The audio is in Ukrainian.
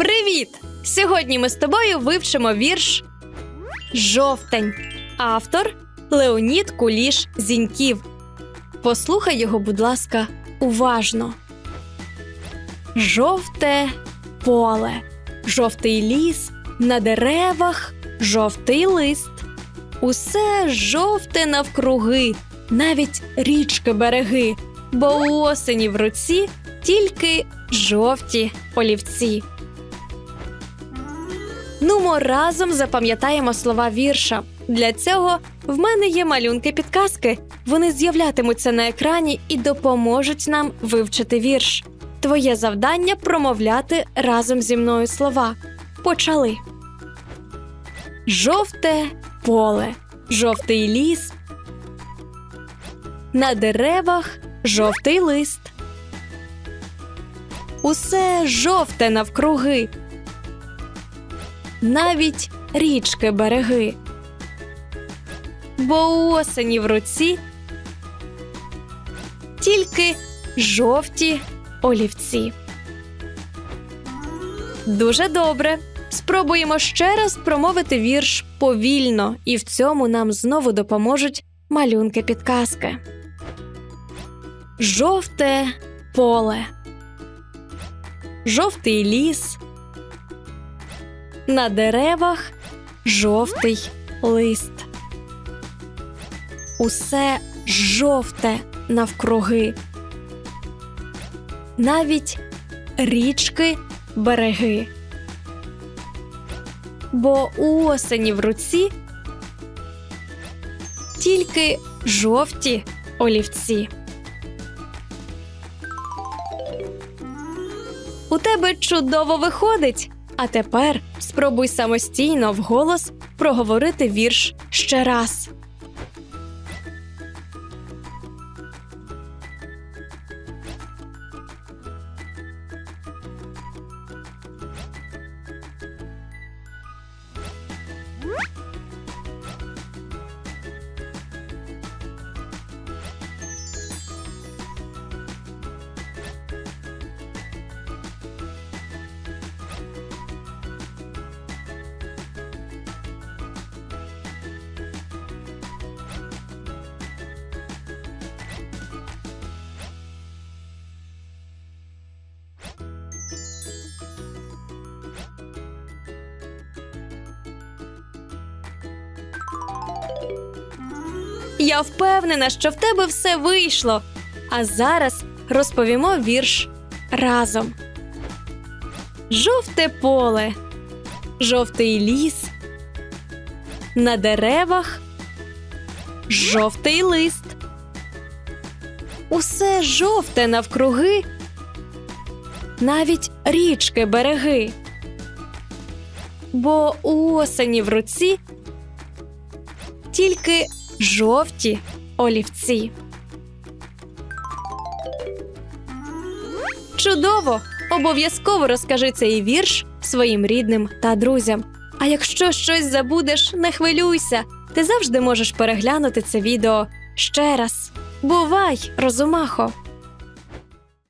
Привіт! Сьогодні ми з тобою вивчимо вірш Жовтень. Автор Леонід Куліш Зіньків. Послухай його, будь ласка, уважно. Жовте поле, жовтий ліс, на деревах жовтий лист. Усе жовте навкруги, навіть річки береги, бо у осені в руці тільки жовті олівці. Нумо разом запам'ятаємо слова вірша. Для цього в мене є малюнки підказки. Вони з'являтимуться на екрані і допоможуть нам вивчити вірш. Твоє завдання промовляти разом зі мною слова. Почали. Жовте поле, жовтий ліс. На деревах жовтий лист. Усе жовте навкруги. Навіть річки береги. Бо у осені в руці тільки жовті олівці. Дуже добре. Спробуємо ще раз промовити вірш повільно, і в цьому нам знову допоможуть малюнки підказки. Жовте поле, жовтий ліс. На деревах жовтий лист. Усе жовте навкруги. Навіть річки береги. Бо у осені в руці тільки жовті олівці. У тебе чудово виходить. А тепер спробуй самостійно вголос проговорити вірш ще раз. Я впевнена, що в тебе все вийшло. А зараз розповімо вірш разом. Жовте поле, жовтий ліс. На деревах жовтий лист. Усе жовте навкруги, навіть річки береги. Бо у осені в руці тільки жовті олівці. Чудово! Обов'язково розкажи цей вірш своїм рідним та друзям. А якщо щось забудеш, не хвилюйся. Ти завжди можеш переглянути це відео ще раз. Бувай, розумахо!